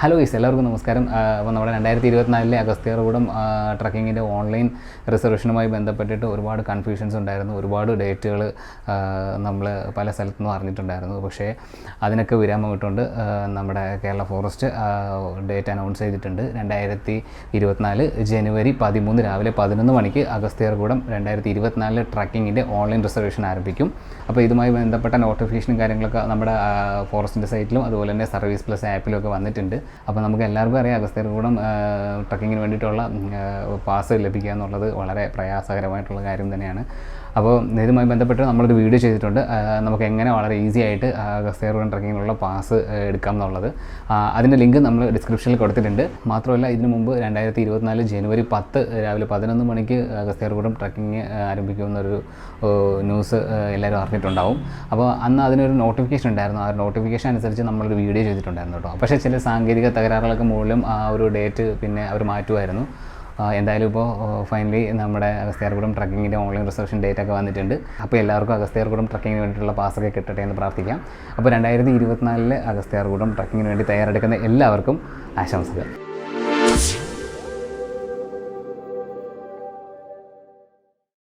Hello is എല്ലാവർക്കും നമസ്കാരം. അപ്പോൾ നമ്മുടെ രണ്ടായിരത്തി ഇരുപത്തിനാലിലെ അഗസ്ത്യർകൂടം ട്രക്കിങ്ങിന്റെ ഓൺലൈൻ റിസർവേഷനുമായി ബന്ധപ്പെട്ടിട്ട് ഒരുപാട് കൺഫ്യൂഷൻസ് ഉണ്ടായിരുന്നു. ഒരുപാട് ഡേറ്റുകൾ നമ്മൾ പല സ്ഥലത്തു നിന്നും അറിഞ്ഞിട്ടുണ്ടായിരുന്നു. പക്ഷേ അതിനൊക്കെ വിരാമം ഇട്ടുകൊണ്ട് നമ്മുടെ കേരള ഫോറസ്റ്റ് ഡേറ്റ് അനൗൺസ് ചെയ്തിട്ടുണ്ട്. രണ്ടായിരത്തി ഇരുപത്തിനാല് ജനുവരി പതിമൂന്ന് രാവിലെ പതിനൊന്ന് മണിക്ക് അഗസ്ത്യർകൂടം രണ്ടായിരത്തി ഇരുപത്തിനാലിലെ ട്രക്കിങ്ങിന്റെ ഓൺലൈൻ റിസർവേഷൻ ആരംഭിക്കും. അപ്പോൾ ഇതുമായി ബന്ധപ്പെട്ട നോട്ടിഫിക്കേഷനും കാര്യങ്ങളൊക്കെ നമ്മുടെ ഫോറസ്റ്റിന്റെ സൈറ്റിലും അതുപോലെ തന്നെ സർവീസ് പ്ലസ് ആപ്പിലും ഒക്കെ വന്നിട്ടുണ്ട്. അപ്പോൾ നമുക്ക് എല്ലാവർക്കും അറിയാം അഗസ്ത്യർകൂടം ട്രക്കിങ്ങിന് വേണ്ടിയിട്ടുള്ള പാസ് ലഭിക്കുക എന്നുള്ളത് വളരെ പ്രയാസകരമായിട്ടുള്ള കാര്യം തന്നെയാണ്. അപ്പോൾ ഇതുമായി ബന്ധപ്പെട്ട് നമ്മളൊരു വീഡിയോ ചെയ്തിട്ടുണ്ട്. നമുക്ക് എങ്ങനെ വളരെ ഈസി ആയിട്ട് അഗസ്ത്യർകൂടം ട്രക്കിങ്ങിനുള്ള പാസ് എടുക്കാം എന്നുള്ളത്. അതിന്റെ ലിങ്ക് നമ്മൾ ഡിസ്ക്രിപ്ഷനിൽ കൊടുത്തിട്ടുണ്ട്. മാത്രമല്ല ഇതിനു മുമ്പ് രണ്ടായിരത്തി ഇരുപത്തിനാല് ജനുവരി പത്ത് രാവിലെ പതിനൊന്ന് മണിക്ക് അഗസ്ത്യർകൂടം ട്രക്കിങ് ആരംഭിക്കുമെന്നൊരു ന്യൂസ് എല്ലാവരും അറിഞ്ഞിട്ടുണ്ടാവും. അപ്പോൾ അന്ന് അതിനൊരു നോട്ടിഫിക്കേഷൻ ഉണ്ടായിരുന്നു. ആ നോട്ടിഫിക്കേഷൻ അനുസരിച്ച് നമ്മളൊരു വീഡിയോ ചെയ്തിട്ടുണ്ടായിരുന്നു കേട്ടോ. പക്ഷേ ചില സാങ്കേതിക തകരാറുകളൊക്കെ മൂലം ആ ഒരു ഡേറ്റ് പിന്നെ അവർ മാറ്റുമായിരുന്നു. എന്തായാലും ഇപ്പോൾ ഫൈനലി നമ്മുടെ അഗസ്ത്യാർകുടം ട്രക്കിങ്ങിന്റെ ഓൺലൈൻ റിസർവേഷൻ ഡേറ്റ് ഒക്കെ വന്നിട്ടുണ്ട്. അപ്പോൾ എല്ലാവർക്കും അഗസ്ത്യാർകുടം ട്രക്കിങ്ങിന് വേണ്ടിയിട്ടുള്ള പാസ്സൊക്കെ കിട്ടട്ടെ എന്ന് പ്രാർത്ഥിക്കാം. അപ്പോൾ രണ്ടായിരത്തി ഇരുപത്തിനാലിലെ അഗസ്ത്യാർകുടം ട്രക്കിങ്ങിന് വേണ്ടി തയ്യാറെടുക്കുന്ന എല്ലാവർക്കും ആശംസകൾ.